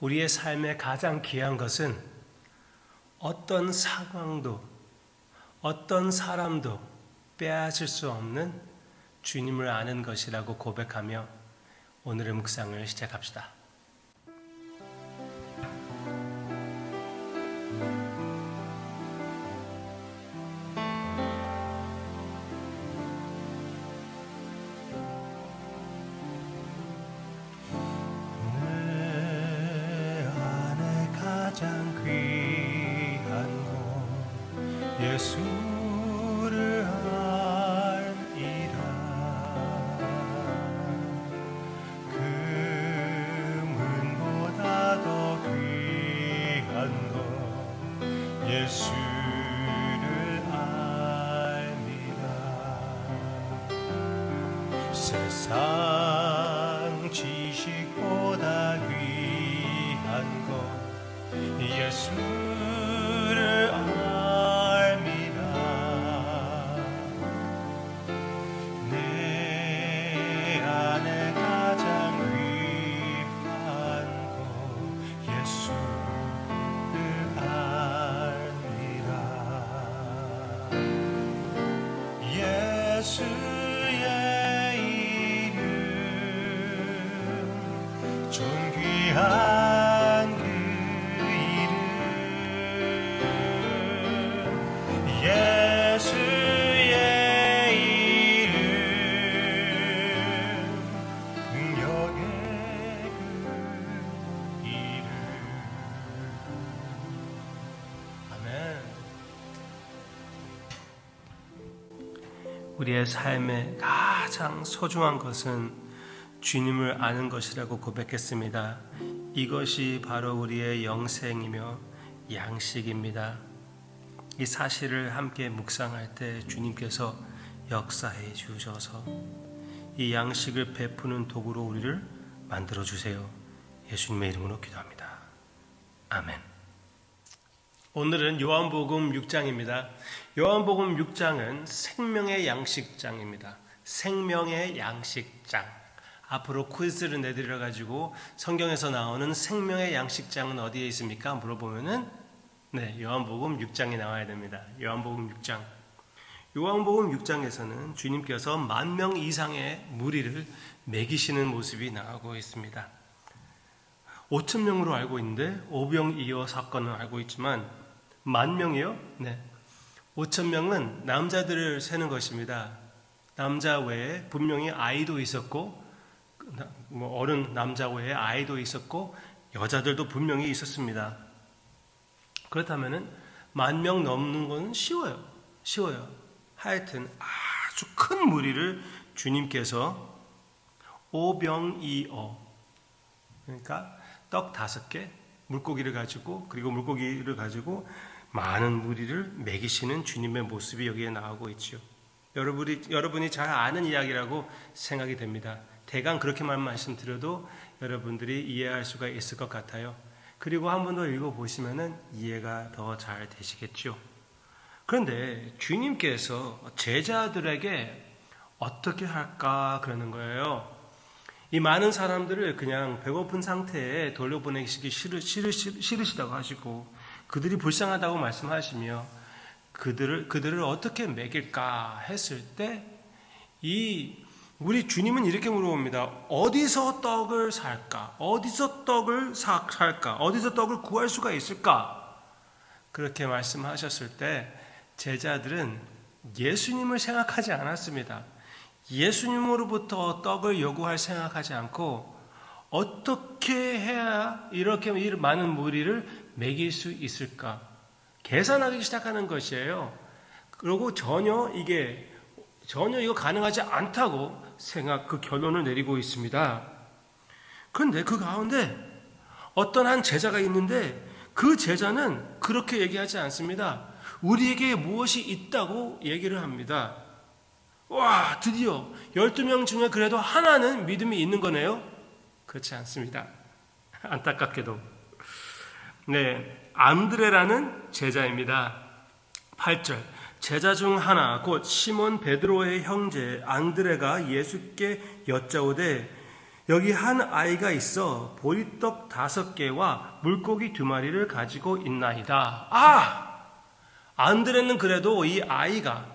우리의 삶에 가장 귀한 것은 어떤 상황도 어떤 사람도 빼앗을 수 없는 주님을 아는 것이라고 고백하며 오늘의 묵상을 시작합시다. 예수를 알이라. 금은보다 더 귀한 것 우리의 삶에 가장 소중한 것은 주님을 아는 것이라고 고백했습니다. 이것이 바로 우리의 영생이며 양식입니다. 이 사실을 함께 묵상할 때 주님께서 역사해 주셔서 이 양식을 베푸는 도구로 우리를 만들어 주세요. 예수님의 이름으로 기도합니다. 아멘. 오늘은 요한복음 6장입니다. 요한복음 6장은 생명의 양식장입니다. 생명의 양식장. 앞으로 퀴즈를 내드려 가지고 성경에서 나오는 생명의 양식장은 어디에 있습니까? 물어보면은 네, 요한복음 6장이 나와야 됩니다. 요한복음 6장. 요한복음 6장에서는 주님께서 만 명 이상의 무리를 먹이시는 모습이 나오고 있습니다. 5천 명으로 알고 있는데 오병이어 사건은 알고 있지만 만 명이요? 네. 5천 명은 남자들을 세는 것입니다. 남자 외에 분명히 아이도 있었고 뭐 어른 남자 외에 아이도 있었고 여자들도 분명히 있었습니다. 그렇다면은 만 명 넘는 건 쉬워요. 쉬워요. 하여튼 아주 큰 무리를 주님께서 오병이어 그러니까 떡 다섯 개 물고기를 가지고 그리고 물고기를 가지고 많은 무리를 먹이시는 주님의 모습이 여기에 나오고 있죠. 여러분이 여러분이 잘 아는 이야기라고 생각이 됩니다. 대강 그렇게만 말씀드려도 여러분들이 이해할 수가 있을 것 같아요. 그리고 한 번 더 읽어 보시면은 이해가 더 잘 되시겠죠. 그런데 주님께서 제자들에게 어떻게 할까 그러는 거예요. 이 많은 사람들을 그냥 배고픈 상태에 돌려보내시기 싫으, 싫으, 싫으시다고 하시고 그들이 불쌍하다고 말씀하시며 그들을 그들을 어떻게 먹일까 했을 때 이 우리 주님은 이렇게 물어봅니다. 어디서 떡을 살까? 어디서 떡을 사, 살까? 어디서 떡을 구할 수가 있을까? 그렇게 말씀하셨을 때 제자들은 예수님을 생각하지 않았습니다. 예수님으로부터 떡을 요구할 생각하지 않고 어떻게 해야 이렇게 많은 무리를 먹일 수 있을까? 계산하기 시작하는 것이에요. 그리고 전혀 이게 전혀 이거 가능하지 않다고 생각 그 결론을 내리고 있습니다. 그런데 그 가운데 어떤 한 제자가 있는데 그 제자는 그렇게 얘기하지 않습니다. 우리에게 무엇이 있다고 얘기를 합니다. 와, 드디어 12명 중에 그래도 하나는 믿음이 있는 거네요? 그렇지 않습니다. 안타깝게도. 네, 안드레라는 제자입니다. 8절. 제자 중 하나 곧 시몬 베드로의 형제 안드레가 예수께 여짜오되 여기 한 아이가 있어 보리떡 다섯 개와 물고기 두 마리를 가지고 있나이다. 아! 안드레는 그래도 이 아이가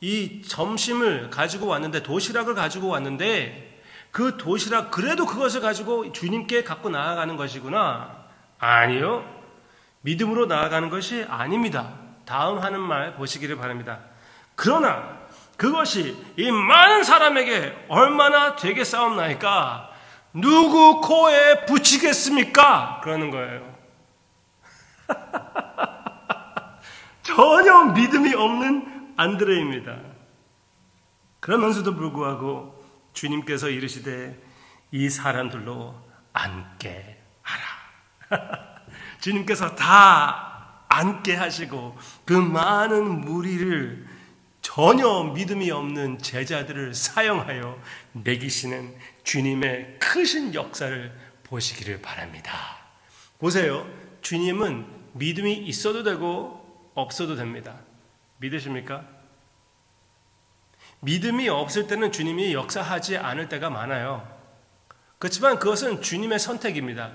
이 점심을 가지고 왔는데 도시락을 가지고 왔는데 그 도시락 그래도 그것을 가지고 주님께 갖고 나아가는 것이구나. 아니요. 믿음으로 나아가는 것이 아닙니다. 다음 하는 말 보시기를 바랍니다. 그러나 그것이 이 많은 사람에게 얼마나 되겠사옵나이까? 누구 코에 붙이겠습니까? 그러는 거예요. 전혀 믿음이 없는 안드레입니다. 그러면서도 불구하고 주님께서 이르시되 이 사람들로 앉게 하라. 주님께서 다 앉게 하시고 그 많은 무리를 전혀 믿음이 없는 제자들을 사용하여 먹이시는 주님의 크신 역사를 보시기를 바랍니다. 보세요. 주님은 믿음이 있어도 되고 없어도 됩니다. 믿으십니까? 믿음이 없을 때는 주님이 역사하지 않을 때가 많아요. 그렇지만 그것은 주님의 선택입니다.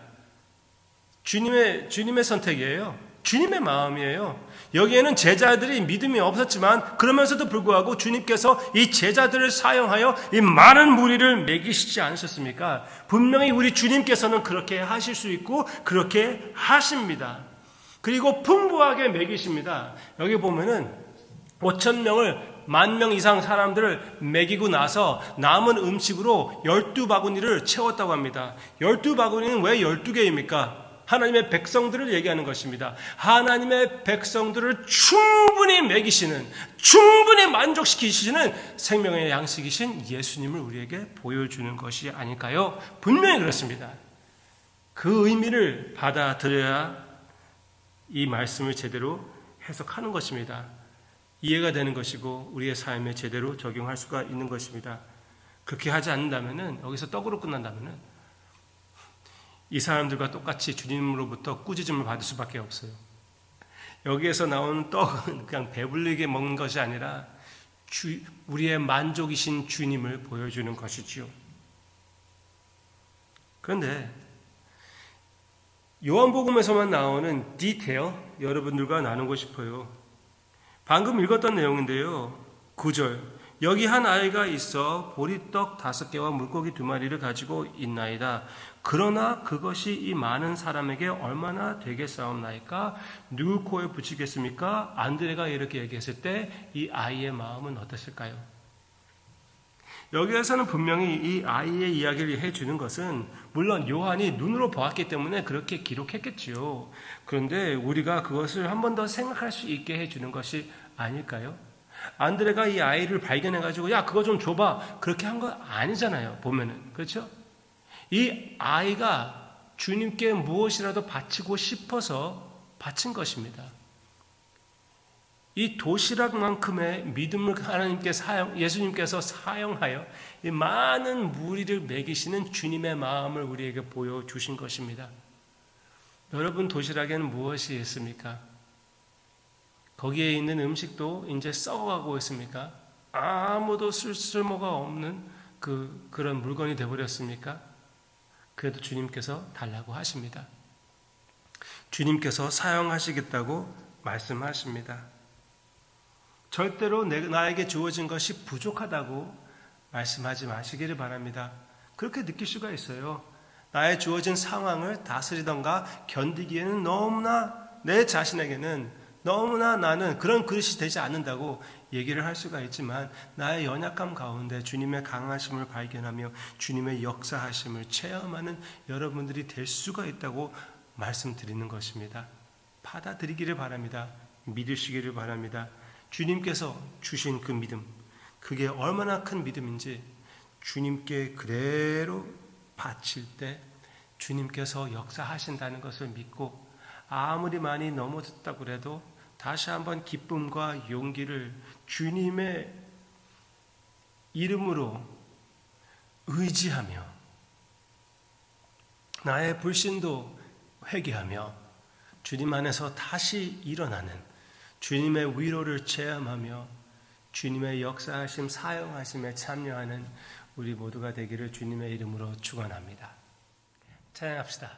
주님의, 주님의 선택이에요. 주님의 마음이에요. 여기에는 제자들이 믿음이 없었지만 그러면서도 불구하고 주님께서 이 제자들을 사용하여 이 많은 무리를 먹이시지 않으셨습니까? 분명히 우리 주님께서는 그렇게 하실 수 있고 그렇게 하십니다. 그리고 풍부하게 먹이십니다. 여기 보면은 5천 명을 만 명 이상 사람들을 먹이고 나서 남은 음식으로 12바구니를 채웠다고 합니다. 12바구니는 왜 12개입니까? 하나님의 백성들을 얘기하는 것입니다. 하나님의 백성들을 충분히 먹이시는, 충분히 만족시키시는 생명의 양식이신 예수님을 우리에게 보여주는 것이 아닐까요? 분명히 그렇습니다. 그 의미를 받아들여야 이 말씀을 제대로 해석하는 것입니다. 이해가 되는 것이고 우리의 삶에 제대로 적용할 수가 있는 것입니다. 그렇게 하지 않는다면은 여기서 떡으로 끝난다면은 이 사람들과 똑같이 주님으로부터 꾸짖음을 받을 수밖에 없어요. 여기에서 나온 떡은 그냥 배불리게 먹는 것이 아니라 주, 우리의 만족이신 주님을 보여주는 것이지요. 그런데 요한복음에서만 나오는 디테일 여러분들과 나누고 싶어요. 방금 읽었던 내용인데요. 9절. 여기 한 아이가 있어 보리떡 다섯 개와 물고기 두 마리를 가지고 있나이다. 그러나 그것이 이 많은 사람에게 얼마나 되겠사옵나이까? 누구 코에 붙이겠습니까? 안드레가 이렇게 얘기했을 때 이 아이의 마음은 어땠을까요? 여기에서는 분명히 이 아이의 이야기를 해주는 것은 물론 요한이 눈으로 보았기 때문에 그렇게 기록했겠지요. 그런데 우리가 그것을 한 번 더 생각할 수 있게 해주는 것이 아닐까요? 안드레가 이 아이를 발견해가지고 야 그거 좀 줘봐 그렇게 한 거 아니잖아요. 보면은 그렇죠? 이 아이가 주님께 무엇이라도 바치고 싶어서 바친 것입니다. 이 도시락만큼의 믿음을 하나님께 사용, 예수님께서 사용하여 이 많은 무리를 먹이시는 주님의 마음을 우리에게 보여주신 것입니다. 여러분 도시락에는 무엇이 있습니까? 거기에 있는 음식도 이제 썩어가고 있습니까? 아무도 쓸모가 없는 그, 그런 물건이 되어버렸습니까? 그래도 주님께서 달라고 하십니다. 주님께서 사용하시겠다고 말씀하십니다. 절대로 내, 나에게 주어진 것이 부족하다고 말씀하지 마시기를 바랍니다. 그렇게 느낄 수가 있어요. 나의 주어진 상황을 다스리던가 견디기에는 너무나 내 자신에게는 너무나 나는 그런 그릇이 되지 않는다고 얘기를 할 수가 있지만 나의 연약함 가운데 주님의 강하심을 발견하며 주님의 역사하심을 체험하는 여러분들이 될 수가 있다고 말씀드리는 것입니다. 받아들이기를 바랍니다. 믿으시기를 바랍니다. 주님께서 주신 그 믿음, 그게 얼마나 큰 믿음인지 주님께 그대로 바칠 때 주님께서 역사하신다는 것을 믿고 아무리 많이 넘어졌다고 해도 다시 한번 기쁨과 용기를 주님의 이름으로 의지하며 나의 불신도 회개하며 주님 안에서 다시 일어나는 주님의 위로를 체험하며 주님의 역사하심, 사용하심에 참여하는 우리 모두가 되기를 주님의 이름으로 축원합니다. 찬양합시다.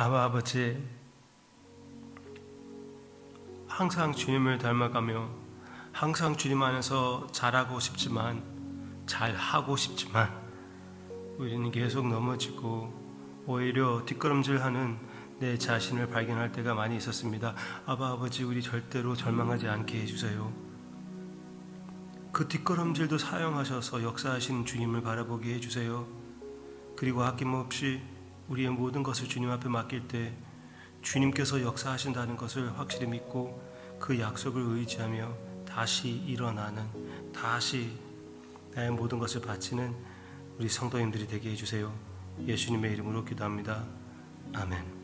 아바 아버지 항상 주님을 닮아가며 항상 주님 안에서 잘하고 싶지만 잘하고 싶지만 우리는 계속 넘어지고 오히려 뒷걸음질하는 내 자신을 발견할 때가 많이 있었습니다. 아바 아버지 우리 절대로 절망하지 않게 해주세요. 그 뒷걸음질도 사용하셔서 역사하신 주님을 바라보게 해주세요. 그리고 아낌없이 우리의 모든 것을 주님 앞에 맡길 때 주님께서 역사하신다는 것을 확실히 믿고 그 약속을 의지하며 다시 일어나는 다시 나의 모든 것을 바치는 우리 성도님들이 되게 해주세요. 예수님의 이름으로 기도합니다. 아멘.